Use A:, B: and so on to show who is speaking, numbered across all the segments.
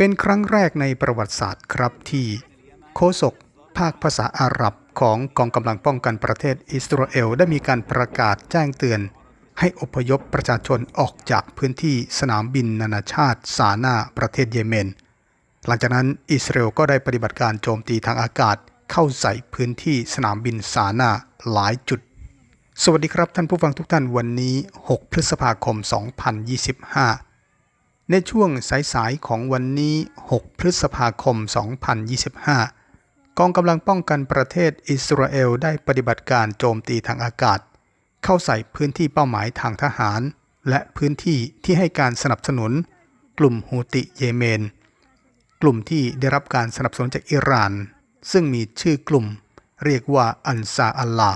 A: เป็นครั้งแรกในประวัติศาสตร์ครับที่โฆษกภาคภาษาอาหรับของกองกำลังป้องกันประเทศอิสราเอลได้มีการประกาศแจ้งเตือน ให้อพยพประชาชนออกจากพื้นที่สนามบินนานาชาติซานาประเทศเยเมน หลังจากนั้นอิสราเอลก็ได้ปฏิบัติการโจมตีทางอากาศเข้าใส่พื้นที่สนามบินซานาหลายจุด สวัสดีครับท่านผู้ฟังทุกท่านวันนี้ 6 พฤษภาคม 2025 ในช่วงสายๆของวันนี้ 6 พฤษภาคม 2025 กองกำลังป้องกันประเทศอิสราเอลได้ปฏิบัติการโจมตีทางอากาศ เข้าใส่พื้นที่เป้าหมายทางทหาร และพื้นที่ที่ให้การสนับสนุน กลุ่มฮูติเยเมน กลุ่มที่ได้รับการสนับสนุนจากอิหร่าน ซึ่งมีชื่อกลุ่มเรียกว่าอันซาอัลลา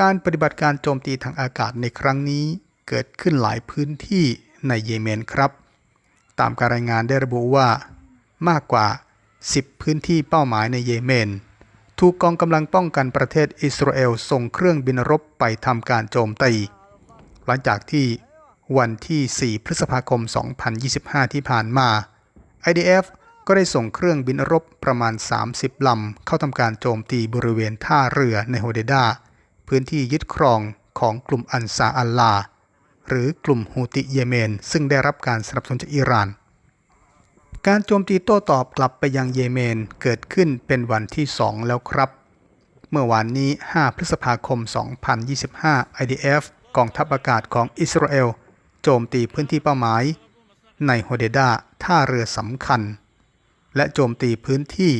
A: การปฏิบัติการโจมตีทางอากาศในครั้งนี้เกิดขึ้นหลายพื้นที่ในเยเมนครับ ตามการรายงานได้ระบุว่ามากกว่า 10 พื้นที่เป้าหมายในเยเมน ถูกกองกำลังป้องกันประเทศอิสราเอลส่งเครื่องบินรบไปทำการโจมตี หลังจากที่วันที่ 4 พฤษภาคม 2025 ที่ผ่านมา IDF ก็ได้ส่งเครื่องบินรบประมาณ 30 ลำ เข้าทำการโจมตีบริเวณท่าเรือในโฮเดดา พื้นที่ยึดครองของกลุ่มอันซาอัลลา หรือกลุ่มฮูติเยเมน ซึ่งได้รับการสนับสนุนจากอิหร่าน การโจมตีโต้ตอบกลับไปยังเยเมนเกิดขึ้นเป็นวันที่ 2 แล้วครับ เมื่อวานนี้ 5 พฤษภาคม 2025 IDF กองทัพอากาศของอิสราเอลโจมตีพื้นที่เป้าหมาย ในโฮเดดาท่าเรือสำคัญ และโจมตีพื้นที่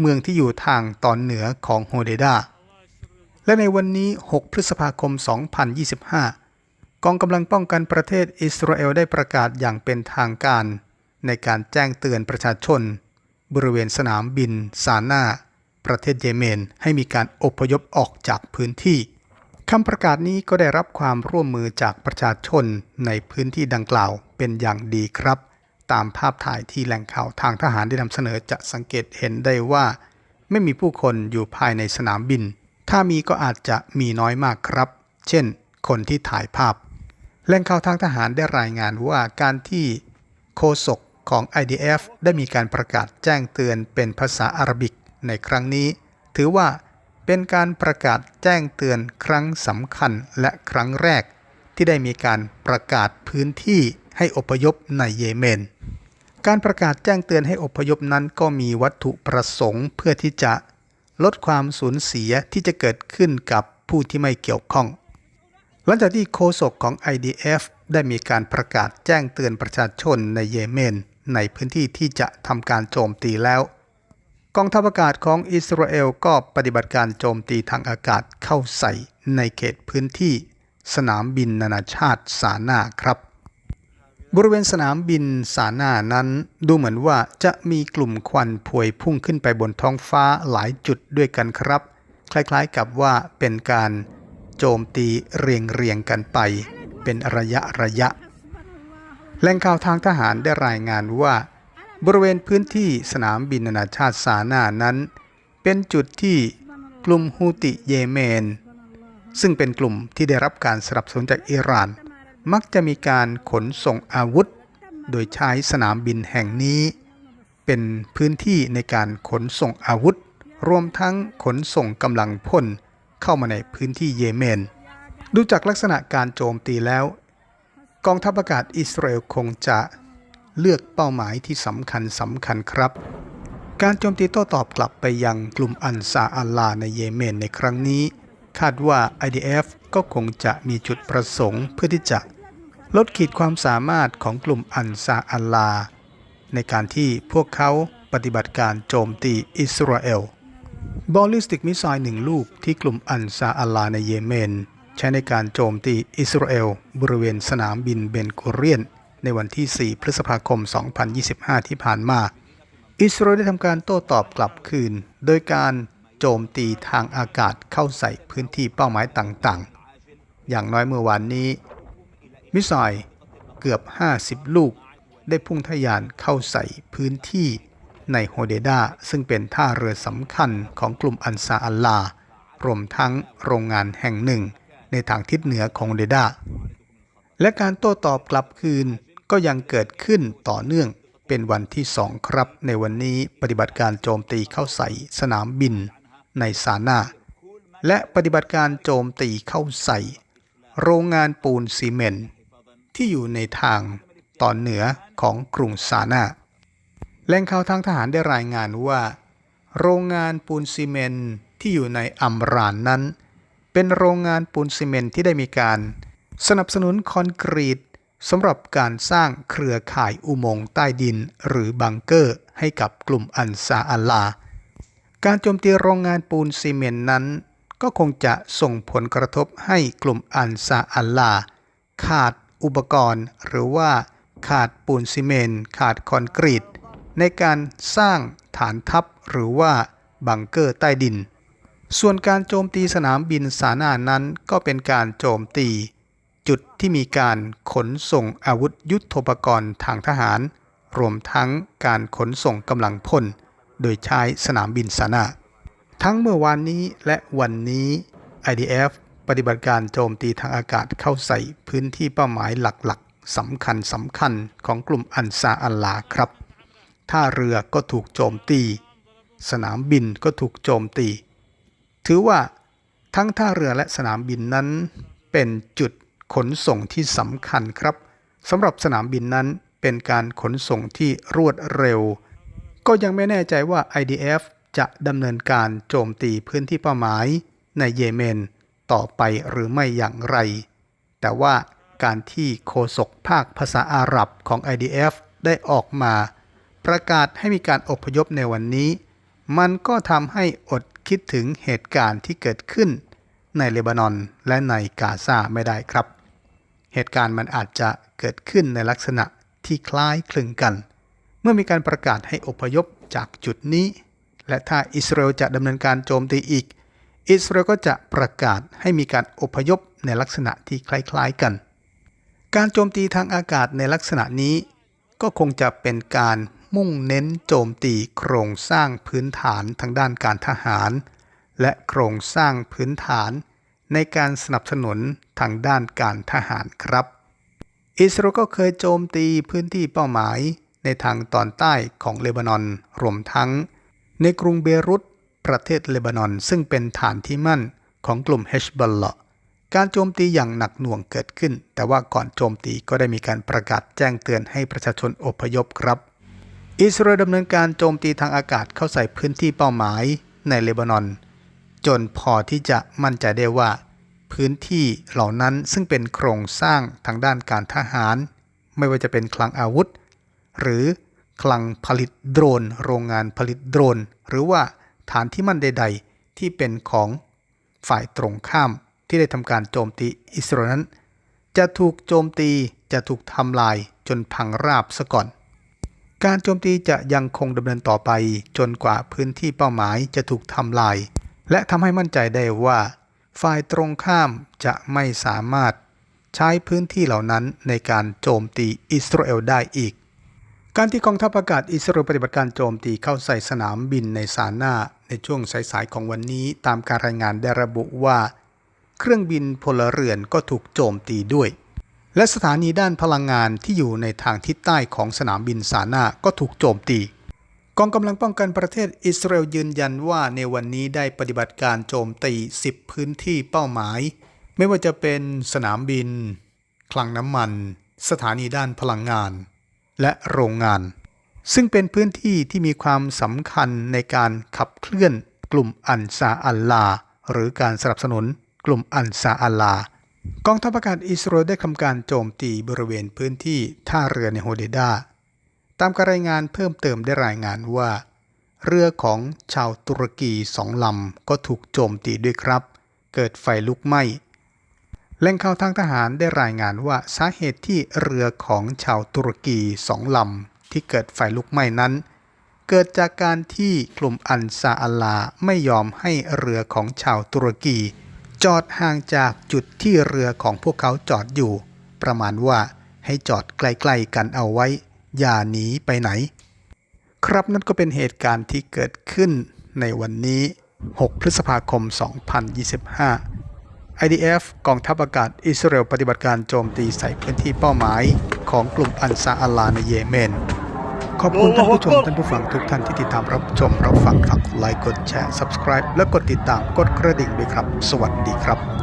A: เมืองที่อยู่ทางตอนเหนือของโฮเดดาและในวันนี้ 6 พฤษภาคม 2025 กองกำลังป้องกันประเทศอิสราเอลได้ประกาศอย่างเป็นทางการ ในการแจ้งเตือนประชาชน บริเวณสนามบินซานาประเทศเยเมนให้มีการอพยพออกจากพื้นที่คำประกาศนี้ก็ได้รับความร่วมมือจากประชาชนในพื้นที่ดังกล่าวเป็นอย่างดีครับ ตามภาพถ่ายที่แหล่งข่าวทางทหารได้นำเสนอจะสังเกตเห็นได้ว่า ไม่มีผู้คนอยู่ภายในสนามบิน ถ้ามีก็อาจจะมีน้อยมากครับ เช่น คนที่ถ่ายภาพ แหล่งข่าวทางทหารได้รายงานว่าการที่โฆษกของ IDF ได้มีการประกาศแจ้งเตือนเป็นภาษาอาหรับิกในครั้งนี้ ถือว่าเป็นการประกาศแจ้งเตือนครั้งสำคัญและครั้งแรก ที่ได้มีการประกาศพื้นที่ให้อพยพในเยเมน การประกาศแจ้งเตือนให้อพยพนั้นก็มีวัตถุประสงค์เพื่อที่จะลดความสูญเสียที่จะเกิดขึ้นกับผู้ที่ไม่เกี่ยวข้อง หลังจากที่โฆษกของ IDF ได้มีการประกาศแจ้งเตือนประชาชนในเยเมน ในพื้นที่ที่จะทำการโจมตีแล้ว กองทัพอากาศของอิสราเอลก็ปฏิบัติการโจมตีทางอากาศเข้าใส่ในเขตพื้นที่ สนามบินนานาชาติสานาครับ บริเวณสนามบินสานานั้นดูเหมือนว่าจะมีกลุ่มควันพวยพุ่งขึ้นไปบนท้องฟ้าหลายจุดด้วยกันครับ คล้ายๆกับว่าเป็นการ โจมตีเรียงเรียงๆกันไป เป็นระยะระยะแหล่งข่าวทางทหารได้รายงานว่า บริเวณพื้นที่สนามบินนานาชาติซานานั้น เป็นจุดที่กลุ่มฮูติเยเมน ซึ่งเป็นกลุ่มที่ได้รับการสนับสนุนจากอิหร่าน มักจะมีการขนส่งอาวุธ โดยใช้สนามบินแห่งนี้ เป็นพื้นที่ในการขนส่งอาวุธ รวมทั้งขนส่งกำลังพล เข้ามาในพื้นที่เยเมน ดูจากลักษณะการโจมตีแล้ว กองทัพอากาศอิสราเอลคงจะเลือกเป้าหมายที่สำคัญสำคัญครับ การโจมตีโต้ตอบกลับไปยังกลุ่มอันซาอัลลาในเยเมนในครั้งนี้ คาดว่า IDF ก็คงจะมีจุดประสงค์เพื่อที่จะ ลดขีดความสามารถของกลุ่มอันซาอัลลาในการที่พวกเขาปฏิบัติการโจมตีอิสราเอล บอลลิสติกมิสไซล์หนึ่งลูกที่กลุ่มอันซาอัลลาในเยเมน ใช้ในการโจมตีอิสราเอล บริเวณสนามบินเบนกูเรียน ในวันที่ 4 พฤษภาคม 2025 ที่ผ่านมา อิสราเอลได้ทำการโต้ตอบกลับคืน โดยการโจมตีทางอากาศเข้าใส่พื้นที่เป้าหมายต่างๆ อย่างน้อยเมื่อวานนี้ มิสไซล์เกือบ 50 ลูก ได้พุ่งทะยานเข้าใส่พื้นที่ ในโฮเดดาซึ่งเป็นท่าเรือสำคัญของกลุ่มอันซาอัลลารวมทั้งโรงงานแห่งหนึ่ง ในทางทิศเหนือของโฮเดดาและการโต้ตอบกลับคืนก็ยังเกิดขึ้นต่อเนื่องเป็นวันที่สองครับ ในวันนี้ปฏิบัติการโจมตีเข้าใส่สนามบินในซานาและปฏิบัติการโจมตีเข้าใส่ โรงงานปูนซีเมนต์ที่อยู่ในทางตอนเหนือของกรุงซานา แหล่งข่าวทางทหารได้รายงานว่า โรงงานปูนซีเมนที่อยู่ในอัมรานนั้น เป็นโรงงานปูนซีเมนที่ได้มีการ สนับสนุนคอนกรีตสำหรับการสร้างเครือข่ายอุโมงค์ใต้ดินหรือบังเกอร์ให้กับกลุ่มอันซาอัลลา การโจมตีโรงงานปูนซีเมนต์นั้น ก็คงจะส่งผลกระทบให้กลุ่มอันซาอัลลา ขาดอุปกรณ์หรือว่าขาดปูนซีเมนต์ขาดคอนกรีต ในการสร้างฐานทัพหรือว่าบังเกอร์ใต้ดิน ส่วนการโจมตีสนามบินสานานั้นก็เป็นการโจมตี จุดที่มีการขนส่งอาวุธยุทโธปกรณ์ทางทหาร รวมทั้งการขนส่งกำลังพล โดยใช้สนามบินสานา ทั้งเมื่อวานนี้และวันนี้ IDF ปฏิบัติการโจมตีทางอากาศเข้าใส่พื้นที่เป้าหมายหลักๆสำคัญสำคัญของกลุ่มอันซาอัลลาครับ ท่าเรือก็ถูกโจมตี สนามบินก็ถูกโจมตี ถือว่าทั้งท่าเรือและสนามบินนั้นเป็นจุดขนส่งที่สำคัญครับสำหรับสนามบินนั้นเป็นการขนส่งที่รวดเร็ว ก็ยังไม่แน่ใจว่า IDF จะดำเนินการโจมตีพื้นที่เป้าหมายในเยเมนต่อไปหรือไม่อย่างไร แต่ว่าการที่โฆษกภาคภาษาอาหรับของ IDF ได้ออกมา ประกาศให้มีการอพยพในวันนี้ มันก็ทำให้อดคิดถึงเหตุการณ์ที่เกิดขึ้น ในเลบานอนและในกาซาไม่ได้ครับ เหตุการณ์มันอาจจะเกิดขึ้นในลักษณะที่คล้ายคลึงกัน เมื่อมีการประกาศให้อพยพจากจุดนี้ และถ้าอิสราเอลจะดำเนินการโจมตีอีก อิสราเอลก็จะประกาศให้มีการอพยพในลักษณะที่คล้ายๆกัน การโจมตีทางอากาศในลักษณะนี้ ก็คงจะเป็นการ มุ่งเน้นโจมตีโครงสร้างพื้นฐานทางด้านการทหาร และโครงสร้างพื้นฐาน ในการสนับสนุนทางด้านการทหารครับ อิสราเอลก็เคยโจมตีพื้นที่เป้าหมาย ในทางตอนใต้ของเลบานอนรวมทั้ง ในกรุงเบรุตประเทศเลบานอนซึ่งเป็นฐานที่มั่นของกลุ่มเฮชบอลละการโจมตีอย่างหนักหน่วงเกิดขึ้น แต่ว่าก่อนโจมตีก็ได้มีการประกาศแจ้งเตือนให้ประชาชนอพยพครับ อิสราเอลดำเนินการโจมตีทางอากาศเข้าใส่พื้นที่เป้าหมายในเลบานอน จนพอที่จะมั่นใจได้ว่า พื้นที่เหล่านั้นซึ่งเป็นโครงสร้างทางด้านการทหาร ไม่ว่าจะเป็นคลังอาวุธ หรือคลังผลิตโดรน โรงงานผลิตโดรน หรือว่าฐานที่มั่นใด ๆ ที่เป็นของฝ่ายตรงข้ามที่ได้ทำการโจมตีอิสราเอลนั้น จะถูกโจมตีจะถูกทำลายจนพังราบซะก่อน การโจมตีจะยังคงดำเนินต่อไป จนกว่าพื้นที่เป้าหมายจะถูกทำลาย และทำให้มั่นใจได้ว่า ฝ่ายตรงข้ามจะไม่สามารถใช้พื้นที่เหล่านั้นในการโจมตีอิสราเอลได้อีก การที่กองทัพอากาศอิสราเอลปฏิบัติการโจมตีเข้าใส่สนามบินในซานาในช่วงสายๆของวันนี้ตามการรายงานได้ระบุว่า เครื่องบินพลเรือนก็ถูกโจมตีด้วย และสถานีด้านพลังงานที่อยู่ในทางทิศใต้ของสนามบินซานาก็ถูกโจมตี กองกำลังป้องกันประเทศอิสราเอลยืนยันว่าในวันนี้ได้ปฏิบัติการโจมตี 10 พื้นที่เป้าหมาย ไม่ว่าจะเป็นสนามบิน คลังน้ำมัน สถานีด้านพลังงาน และโรงงาน ซึ่งเป็นพื้นที่ที่มีความสำคัญในการขับเคลื่อนกลุ่มอันซาอัลลาหรือการสนับสนุนกลุ่มอันซาอัลลา กองทัพอากาศอิสราเอลได้ทำการโจมตีบริเวณพื้นที่ท่าเรือในโฮเดดาตามการรายงานเพิ่มเติมได้รายงานว่า เรือของชาวตุรกีสองลำก็ถูกโจมตีด้วยครับ เกิดไฟลุกไหม้แหล่งข่าวทางทหารได้รายงานว่าสาเหตุที่เรือของชาวตุรกีสองลำที่เกิดไฟลุกไหม้นั้น เกิดจากการที่กลุ่มอันซาอัลลาไม่ยอมให้เรือของชาวตุรกี จอดห่างจากจุดที่เรือของพวกเขาจอดอยู่ ประมาณว่าให้จอดใกล้ๆกันเอาไว้ อย่าหนีไปไหน ครับนั่นก็เป็นเหตุการณ์ที่เกิดขึ้นในวันนี้ 6 พฤษภาคม 2025 IDF กองทัพอากาศอิสราเอลปฏิบัติการโจมตีใส่พื้นที่เป้าหมาย ของกลุ่มอันซาอัลลาในเยเมน ขอบคุณท่านผู้ชมท่านผู้ฟังทุกท่านที่ติดตามรับชมรับฟังฝากกดไลค์กดแชร์ subscribe และกดติดตามกดกระดิ่งด้วยครับ สวัสดีครับ